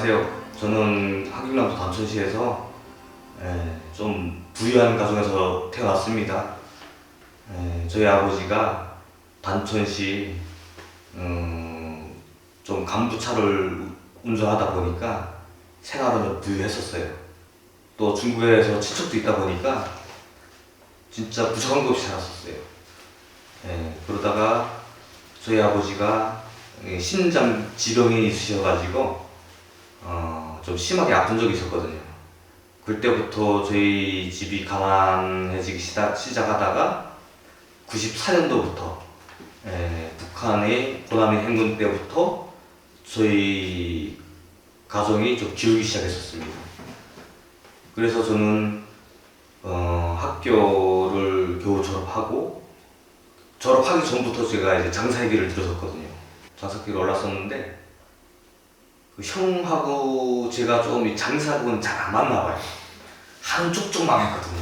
네, 안녕하세요. 저는 한국남도 단천시에서 예, 좀 부유한 가정에서 태어났습니다. 예, 저희 아버지가 단천시 음, 좀 간부차를 운전하다 보니까 생활은 좀 부유했었어요. 또 중국에서 친척도 있다 보니까 진짜 부족한 것 없이 살았었어요. 예, 그러다가 저희 아버지가 이 신장 질병이 있으셔가지고 어, 좀 심하게 아픈 적이 있었거든요. 그때부터 저희 집이 가난해지기 시작, 시작하다가 94년도부터 예, 북한의 고남의 행군 때부터 저희 가정이 좀 기울기 시작했었습니다. 그래서 저는 어, 학교를 겨우 졸업하고 졸업하기 전부터 제가 이제 장사의 길을 들어섰거든요. 장사길 올랐었는데 그 형하고 제가 좀이 장사하고는 잘 안 맞나 봐요. 한 쪽쪽 망했거든요.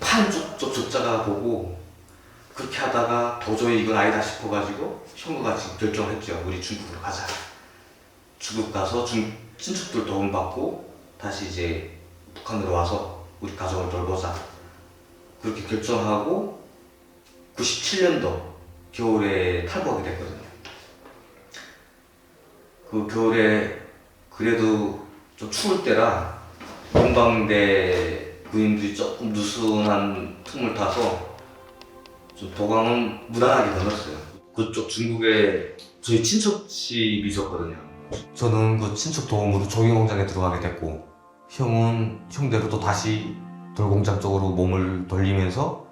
한 쪽쪽 적자가 보고 그렇게 하다가 도저히 이건 아니다 싶어가지고 형과 같이 결정했죠. 우리 중국으로 가자. 중국 가서 중, 친척들 도움 받고 다시 이제 북한으로 와서 우리 가정을 돌보자. 그렇게 결정하고 97년도 겨울에 탈북하게 됐거든요. 그 겨울에 그래도 좀 추울 때라 공방대 부인들이 조금 느슨한 틈을 타서 좀 도강은 무난하게 건넜어요. 그쪽 중국에 저희 친척 집이 있었거든요. 저는 그 친척 도움으로 종이공장에 들어가게 됐고 형은 형대로 또 다시 돌공장 쪽으로 몸을 돌리면서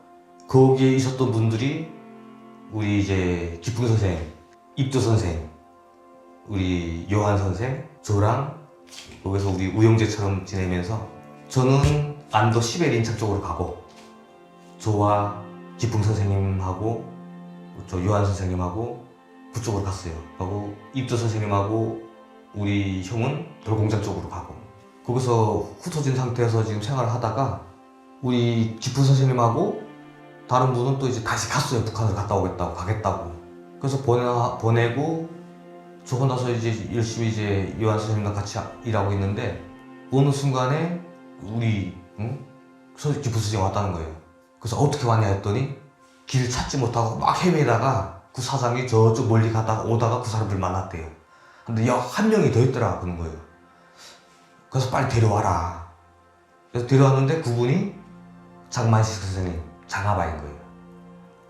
거기에 있었던 분들이 우리 이제 기풍 선생, 입조 선생, 우리 요한 선생, 저랑 거기서 우리 우영재처럼 지내면서 저는 안도 시베리인착 쪽으로 가고 저와 기풍 선생님하고 저 요한 선생님하고 그쪽으로 갔어요. 하고 입조 선생님하고 우리 형은 돌공장 쪽으로 가고 거기서 흩어진 상태에서 지금 생활을 하다가 우리 기풍 선생님하고 다른 분은 또 이제 다시 갔어요. 북한을 갔다 오겠다고 가겠다고. 그래서 보내 보내고 저거 나서 이제 열심히 이제 요한 선생님과 같이 일하고 있는데 어느 순간에 우리 응? 서 기부 선생님 왔다는 거예요. 그래서 어떻게 왔냐 했더니 길 찾지 못하고 막 헤매다가 그 사장이 저쪽 멀리 가다가 오다가 그 사람들 만났대요. 근데 야한 명이 더 있더라 그런 거예요. 그래서 빨리 데려와라. 그래서 데려왔는데 그분이 장만식 선생님 장아바인 거예요.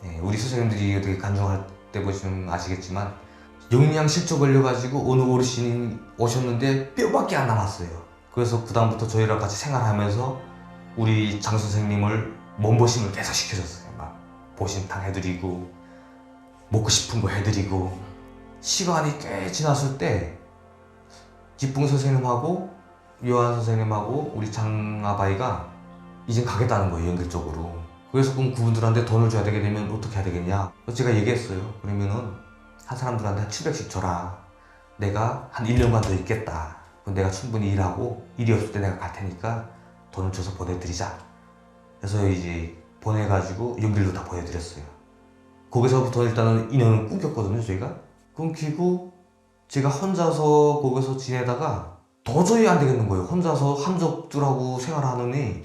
예, 우리 선생님들이 되게 간중할 때 보시면 아시겠지만 영양 실조 걸려가지고 어느 어르신이 오셨는데 뼈밖에 안 남았어요. 그래서 그 다음부터 저희랑 같이 생활하면서 우리 장 선생님을 몸보심을 계속 시켜줬어요. 막 보심탕 해드리고 먹고 싶은 거 해드리고 시간이 꽤 지났을 때 기풍 선생님하고 요한 선생님하고 우리 장아바이가 이제 가겠다는 거예요 연결 쪽으로. 그래서 그럼 그분들한테 돈을 줘야 되게 되면 어떻게 해야 되겠냐? 제가 얘기했어요. 그러면은 한 사람들한테 한 700씩 줘라. 내가 한 1년간 더 있겠다. 내가 충분히 일하고 일이 없을 때 내가 갈 테니까 돈을 줘서 보내드리자. 그래서 이제 보내가지고 연결도 다 보내드렸어요. 거기서부터 일단은 인연을 끊겼거든요, 저희가. 끊기고 제가 혼자서 거기서 지내다가 도저히 안 되겠는 거예요. 혼자서 한족들하고 생활하느니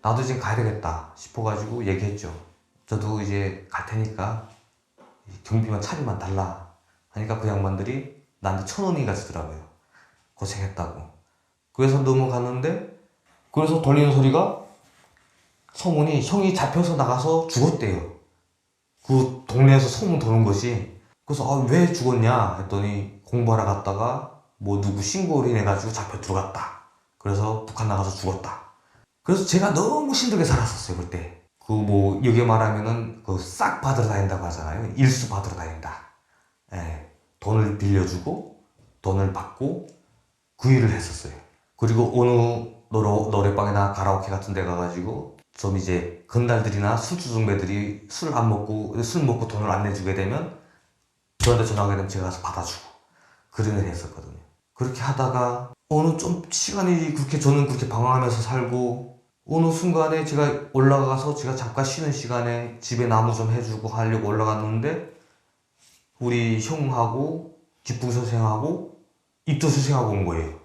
나도 이제 가야 되겠다 싶어가지고 얘기했죠. 저도 이제 갈 테니까 경비만 차비만 달라 하니까 그 양반들이 나한테 천 원인가 주더라고요. 고생했다고. 그래서 넘어갔는데 그래서 돌리는 소리가 소문이 형이 잡혀서 나가서 죽었대요. 그 동네에서 소문 도는 것이 그래서 아, 왜 죽었냐 했더니 공부하러 갔다가 뭐 누구 신고를 인해가지고 잡혀 들어갔다. 그래서 북한 나가서 죽었다. 그래서 제가 너무 힘들게 살았었어요 그때. 그 뭐 여기 말하면은 그 싹 받으러 다닌다고 하잖아요. 일수 받으러 다닌다. 예, 돈을 빌려주고 돈을 받고 그 일을 했었어요. 그리고 어느 노래, 노래방이나 가라오케 같은 데 가가지고 좀 이제 건달들이나 술주정배들이 술안 먹고 술 먹고 돈을 안 내주게 되면 저한테 전화하게 되면 제가 가서 받아주고 그런 일을 했었거든요. 그렇게 하다가 어느 좀 시간이 그렇게 저는 그렇게 방황하면서 살고 어느 순간에 제가 올라가서 제가 잠깐 쉬는 시간에 집에 나무 좀 해주고 하려고 올라갔는데 우리 형하고 기풍 선생하고 입도수생하고 온 거예요.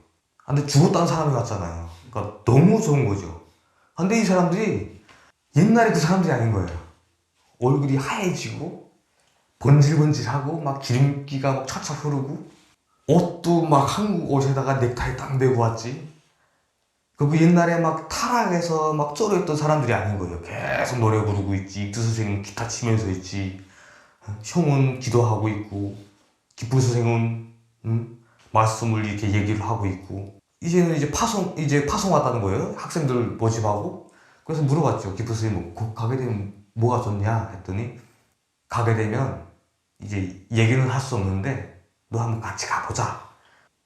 아, 근데 죽었다는 사람이 왔잖아요. 그러니까 너무 좋은 거죠. 아, 근데 이 사람들이 옛날에 그 사람들이 아닌 거예요. 얼굴이 하얘지고 번질번질하고 막 기름기가 막 촥촥 흐르고 옷도 막 한국 옷에다가 넥타이 딱 메고 왔지. 그리고 옛날에 막 타락해서 막 쩔어있던 사람들이 아닌 거예요. 계속 노래 부르고 있지. 입두 선생은 기타 치면서 있지. 형은 기도하고 있고 기쁜 선생은 음, 말씀을 이렇게 얘기를 하고 있고 이제는 이제 파송 이제 파송 왔다는 거예요. 학생들 모집하고 그래서 물어봤죠. 기쁜 선생님 뭐 가게 되면 뭐가 좋냐 했더니 가게 되면 이제 얘기는 할 수 없는데 너 한번 같이 가보자.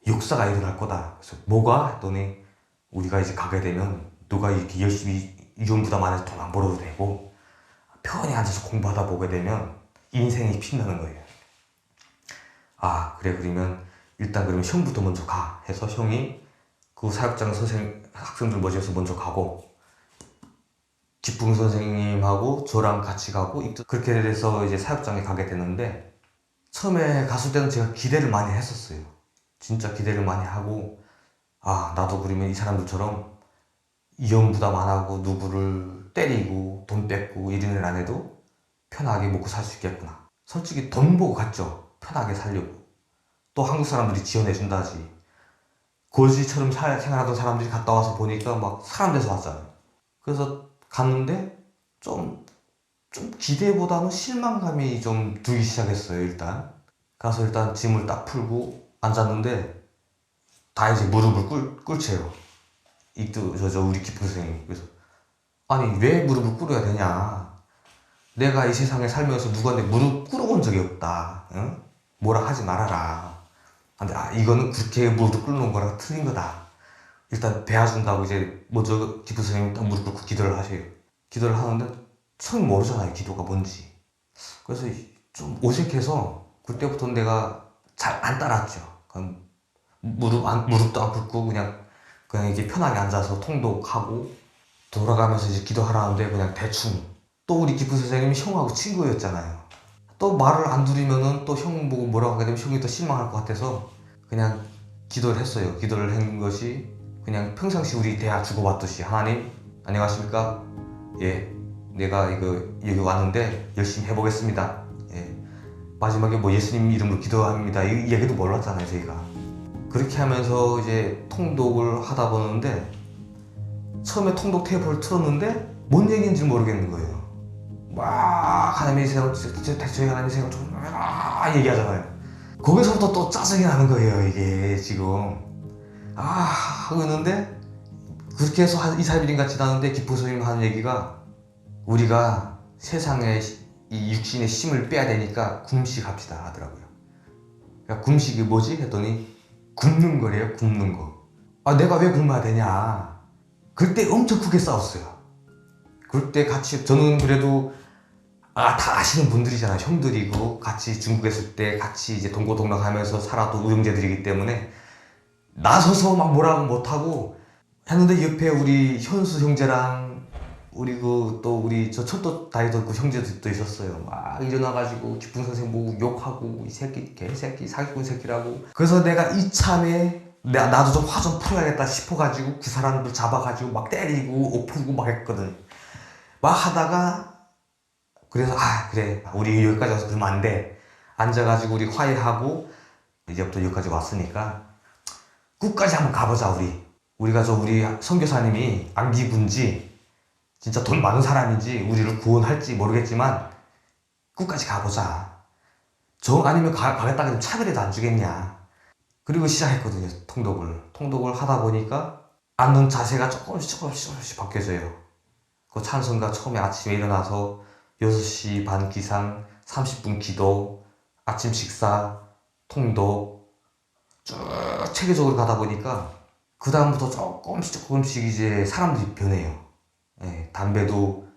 역사가 일어날 거다. 그래서 뭐가 했더니 우리가 이제 가게 되면 너가 이렇게 열심히 이론 부담 안해서 돈 안 벌어도 되고 편히 앉아서 공부하다 보게 되면 인생이 빛나는 거예요. 아 그래 그러면 일단 그러면 형부터 먼저 가 해서 형이 그 사역장 선생 학생들 모집해서 먼저 가고 기쁨 선생님하고 저랑 같이 가고 입- 그렇게 돼서 이제 사역장에 가게 되는데 처음에 갔을 때는 제가 기대를 많이 했었어요. 진짜 기대를 많이 하고 아 나도 그러면 이 사람들처럼 이혼 부담 안 하고 누구를 때리고 돈 뺏고 이런 일 안 해도 편하게 먹고 살 수 있겠구나. 솔직히 돈 보고 갔죠. 편하게 살려고. 또 한국 사람들이 지원해 준다지. 거지처럼 살- 생활하던 사람들이 갔다 와서 보니까 막 사람 돼서 왔잖아요. 그래서 갔는데 좀, 좀 기대보다는 실망감이 좀 들기 시작했어요, 일단. 가서 일단 짐을 딱 풀고 앉았는데 다 이제 무릎을 꿇, 꿇채요. 이또 저, 저 우리 기쁜 선생님. 그래서 아니 왜 무릎을 꿇어야 되냐? 내가 이 세상에 살면서 누구한테 무릎 꿇어본 적이 없다. 응? 뭐라 하지 말아라. 근데 아 이거는 그렇게 무릎 꿇는 거랑 틀린 거다. 일단 배워준다고 이제 먼저 기쁜 선생님 딱 무릎 꿇고 기도를 하세요. 기도를 하는데 처음 모르잖아요 기도가 뭔지. 그래서 좀 어색해서 그때부터 내가 잘 안 따랐죠. 그냥 무릎 안 무릎도 안 꿇고 그냥 그냥 이렇게 편하게 앉아서 통독하고 돌아가면서 이제 기도하라는데 그냥 대충 또 우리 기쁜 선생님이 형하고 친구였잖아요. 또 말을 안 들으면은 또 형 보고 뭐라고 하게 되면 형이 더 실망할 것 같아서 그냥 기도를 했어요. 기도를 한 것이 그냥 평상시 우리 대화 주고받듯이 하나님 안녕하십니까? 예, 내가 이거 여기 왔는데 열심히 해보겠습니다. 예, 마지막에 뭐 예수님 이름으로 기도합니다. 이 얘기도 몰랐잖아요 저희가. 그렇게 하면서 이제 통독을 하다 보는데 처음에 통독 테이프를 틀었는데 뭔 얘기인지 모르겠는 거예요. 막 하나님의 생각, 저희 하나님의 생각 좀막 얘기하잖아요. 거기서부터 또 짜증이 나는 거예요 이게 지금. 아 하고 있는데 그렇게 해서 한 2, 3일인가 지났는데 기포 선생님 하는 얘기가 우리가 세상에 이 육신의 힘을 빼야 되니까 굶식합시다 하더라고요. 그러니까 굶식이 뭐지? 했더니 굶는 거래요, 굶는 거. 아, 내가 왜 굶어야 되냐? 그때 엄청 크게 싸웠어요. 그때 같이, 저는 그래도, 아, 다 아시는 분들이잖아요. 형들이고, 같이 중국에 있을 때 같이 이제 동고동락 하면서 살았던 우영재들이기 때문에, 나서서 막 뭐라고 못하고, 했는데 옆에 우리 현수 형제랑, 우리 그, 또 우리 저 철도 다니던 그 형제들도 있었어요. 막 일어나가지고, 기쁜 선생 보고 욕하고, 이 새끼, 개새끼, 사기꾼 새끼라고. 그래서 내가 이참에, 나, 나도 좀 화 좀 풀어야겠다 싶어가지고 그 사람들 잡아가지고 막 때리고 옷 풀고 막 했거든. 막 하다가 그래서 아 그래 우리 여기까지 와서 그러면 안 돼. 앉아가지고 우리 화해하고 이제부터 여기까지 왔으니까 끝까지 한번 가보자 우리. 우리가 저 우리 선교사님이 안기군지 진짜 돈 많은 사람인지 우리를 구원할지 모르겠지만 끝까지 가보자. 정 아니면 가, 가겠다 그러면 차별해도 안 주겠냐. 그리고 시작했거든요, 통독을. 통독을 하다 보니까 앉는 자세가 조금씩 조금씩 조금씩 바뀌어져요. 그 찬송가 처음에 아침에 일어나서 6시 반 기상, 30분 기도, 아침 식사, 통독 쭉 체계적으로 가다 보니까 그 다음부터 조금씩 조금씩 이제 사람들이 변해요. 예, 담배도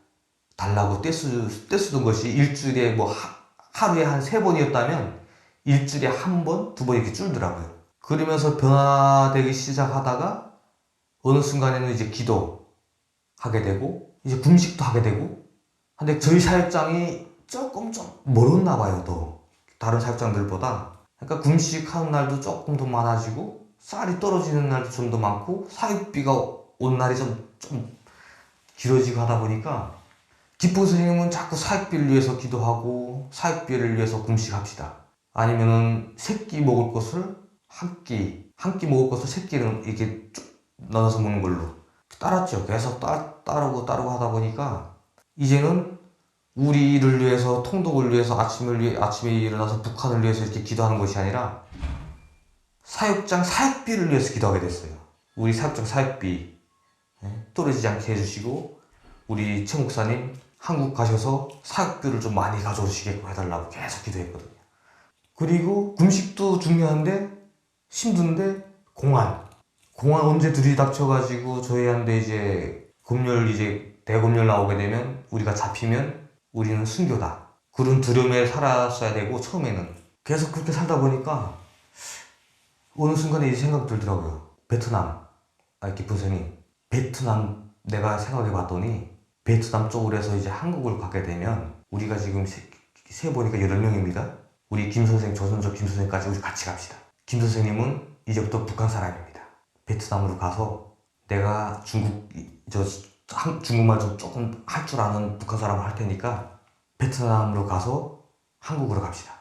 달라고 떼쓰, 떼쓰던 것이 일주일에 뭐 하, 하루에 한 세 번이었다면 일주일에 한 번, 두 번 이렇게 줄더라고요. 그러면서 변화되기 시작하다가 어느 순간에는 이제 기도 하게 되고 이제 금식도 하게 되고 근데 저희 사역장이 조금 좀 멀었나 봐요 또 다른 사역장들보다 그러니까 금식하는 날도 조금 더 많아지고 쌀이 떨어지는 날도 좀 더 많고 사육비가 온 날이 좀, 좀 길어지고 하다 보니까 기쁜 선생님은 자꾸 사육비를 위해서 기도하고 사육비를 위해서 금식합시다. 아니면은 새끼 먹을 것을 한 끼, 한 끼 먹을 것을 새끼는 이렇게 쭉 나눠서 먹는 걸로 따랐죠. 계속 따, 따르고 따르고 하다 보니까 이제는 우리를 위해서 통독을 위해서 아침을 위해 아침에 일어나서 북한을 위해서 이렇게 기도하는 것이 아니라 사육장 사육비를 위해서 기도하게 됐어요. 우리 사육장 사육비 예, 떨어지지 않게 해주시고 우리 최 목사님 한국 가셔서 사육비를 좀 많이 가져오시게끔 해달라고 계속 기도했거든요. 그리고 금식도 중요한데 힘든데 공안. 공안 언제 들이닥쳐가지고 저희한테 이제 금열 이제 대금열 나오게 되면 우리가 잡히면 우리는 순교다. 그런 두려움에 살았어야 되고 처음에는. 계속 그렇게 살다 보니까 어느 순간에 이 생각 들더라고요. 베트남 아 깊은 선생님 베트남 내가 생각해 봤더니 베트남 쪽으로 해서 이제 한국을 가게 되면 우리가 지금 세, 세 보니까 8명입니다. 우리 김 선생 조선족 김 선생까지 우리 같이 갑시다. 김 선생님은 이제부터 북한 사람입니다. 베트남으로 가서 내가 중국 저 한- 중국말 좀 조금 할 줄 아는 북한 사람을 할 테니까 베트남으로 가서 한국으로 갑시다.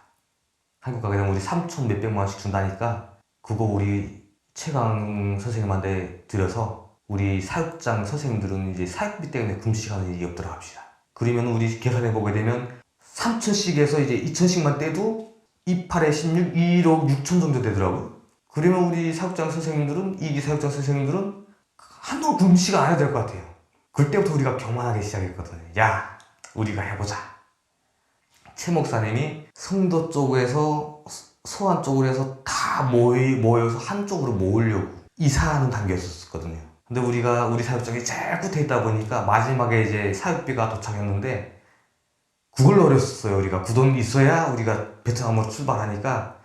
한국 가게 되면 우리 3천 몇백만 원씩 준다니까 그거 우리 최강 선생님한테 드려서 우리 사육장 선생님들은 이제 사육비 때문에 금식하는 일이 없도록 합시다. 그러면 우리 계산해 보게 되면 3천씩에서 이제 2천씩만 떼도 28에 16, 1억 6천 정도 되더라고요. 그러면 우리 사육장 선생님들은 이기 사육장 선생님들은 한동안 금식 안 해도 될 것 같아요. 그때부터 우리가 교만하기 시작했거든요. 야, 우리가 해보자. 최 목사님이 성도 쪽에서 소환 쪽으로 해서 다 모이, 모여서 한쪽으로 모으려고 이사하는 단계였었거든요. 근데 우리가 우리 사육장이 제일 끝에 있다 보니까 마지막에 이제 사육비가 도착했는데 그걸 노렸어요. 우리가 그돈 있어야 우리가 베트남으로 출발하니까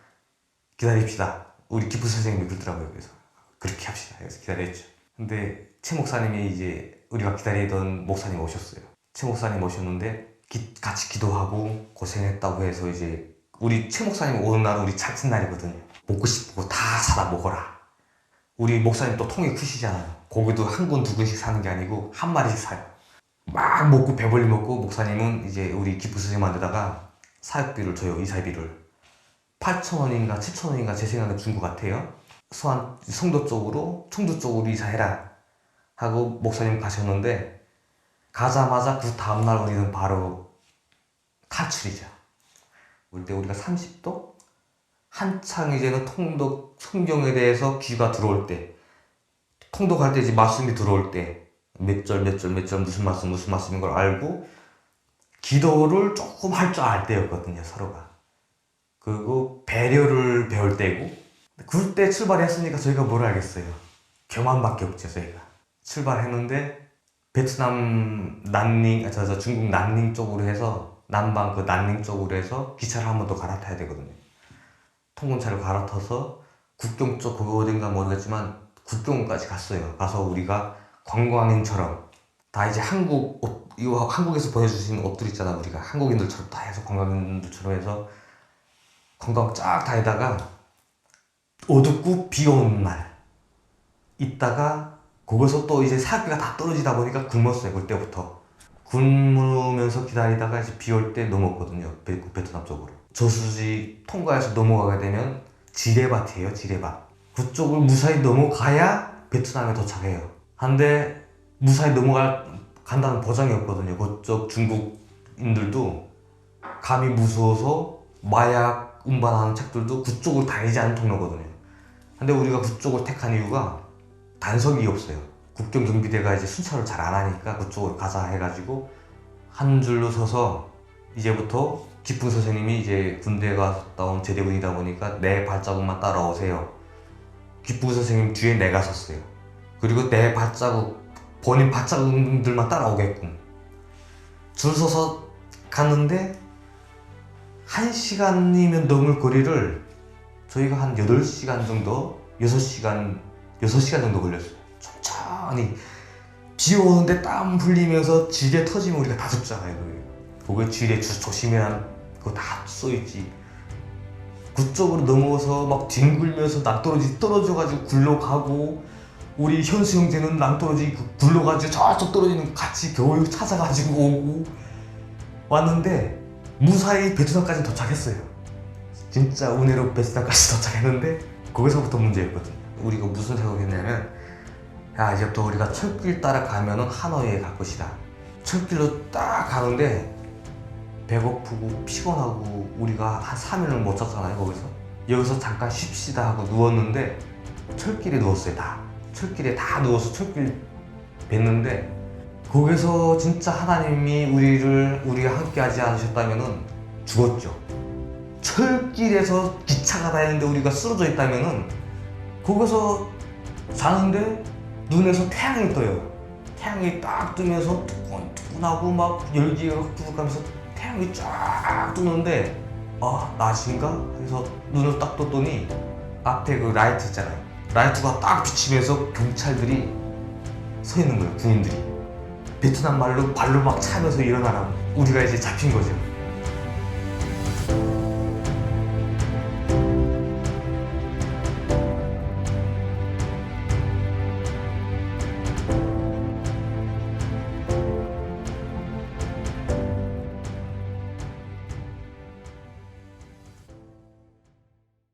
기다립시다. 우리 기프 선생님이 그러더라고요. 그래서 그렇게 합시다. 그래서 기다렸죠. 근데 최 목사님이 이제 우리가 기다리던 목사님 오셨어요. 최 목사님 오셨는데 기- 같이 기도하고 고생했다고 해서 이제 우리 최 목사님 오는 날은 우리 잔칫날이거든요. 먹고 싶은 거다 사다 먹어라. 우리 목사님 또 통이 크시잖아요. 고기도 한군두 군씩 사는 게 아니고 한 마리씩 사요. 막 먹고 배불리 먹고 목사님은 이제 우리 기프 선생님한테다가 사육비를 줘요. 이사비를. 8,000원인가 7,000원인가 제 생각에 준 것 같아요. 수안 성도 쪽으로 청주 쪽으로 이사해라 하고 목사님 가셨는데 가자마자 그 다음날 우리는 바로 탈출이죠. 그때 우리가 30도 한창 이제는 통독 성경에 대해서 귀가 들어올 때 통독할 때 이제 말씀이 들어올 때 몇 절 몇 절 몇 절 무슨 말씀 무슨 말씀인 걸 알고 기도를 조금 할 줄 알 때였거든요 서로가. 그리고 배려를 배울 때고. 그때 출발했으니까 저희가 뭘 알겠어요? 교만밖에 없죠 저희가. 출발했는데 베트남 난닝 아, 저, 저 중국 난닝 쪽으로 해서 남방 그 난닝 쪽으로 해서 기차를 한 번 더 갈아타야 되거든요. 통근차를 갈아타서 국경 쪽 그거 어딘가 모르겠지만 국경까지 갔어요. 가서 우리가 관광인처럼 다 이제 한국 옷 이거 한국에서 보내주신 옷들 있잖아. 우리가 한국인들처럼 다 해서 관광인들처럼 해서 관광 쫙 다니다가 어둡고 비 오는 날 있다가 거기서 또 이제 사기가 다 떨어지다 보니까 굶었어요 그때부터. 굶으면서 기다리다가 이제 비 올 때 넘었거든요 베, 베트남 쪽으로. 저수지 통과해서 넘어가게 되면 지레밭이에요 지레밭 그쪽을 무사히 넘어가야 베트남에 도착해요 한데 무사히 넘어갈 간다는 보장이 없거든요 그쪽 중국인들도 감이 무서워서 마약 운반하는 책들도 그쪽으로 다니지 않는 통로거든요 근데 우리가 그쪽을 택한 이유가 단속이 없어요. 국경 경비대가 이제 순찰을 잘 안 하니까 그쪽으로 가자 해가지고 한 줄로 서서 이제부터 기풍 선생님이 이제 군대 갔다 온 제대군이다 보니까 내 발자국만 따라오세요. 기풍 선생님 뒤에 내가 섰어요. 그리고 내 발자국 본인 발자국들만 따라오게끔 줄 서서 갔는데 한 시간이면 넘을 거리를 저희가 한 8시간 정도, 6시간, 6시간 정도 걸렸어요. 천천히. 비 오는데 땀 흘리면서 지뢰 터지면 우리가 다 죽잖아요. 그게. 지뢰 주- 조심해란 그거 다 써있지. 그쪽으로 넘어서 막 뒹굴면서 낭떠러지 떨어져가지고 굴러가고 우리 현수 형제는 낭떠러지 그 굴러가지고 저쪽 떨어지는 같이 겨우 찾아가지고 오고 왔는데 무사히 베트남까지 도착했어요. 진짜 운해로 베트남까지 도착했는데 거기서부터 문제였거든. 우리가 무슨 생각했냐면 야 이제부터 우리가 철길 따라 가면은 하노이에 갈 것이다. 철길로 딱 가는데 배고프고 피곤하고 우리가 한 3일을 못 잤잖아요 거기서. 여기서 잠깐 쉽시다 하고 누웠는데 철길에 누웠어요 다. 철길에 다 누워서 철길 뵀는데 거기서 진짜 하나님이 우리를 우리가 함께 하지 않으셨다면은 죽었죠. 철길에서 기차가 다니는데 우리가 쓰러져 있다면은 거기서 자는데 눈에서 태양이 떠요. 태양이 딱 뜨면서 뜨끈뜨끈하고 막 열기가 부룩하면서 태양이 쫙 뜨는데 아 낮인가? 해서 눈을 딱 떴더니 앞에 그 라이트 있잖아요. 라이트가 딱 비치면서 경찰들이 서 있는 거예요 군인들이. 베트남 말로 발로 막 차면서 일어나라고 우리가 이제 잡힌 거죠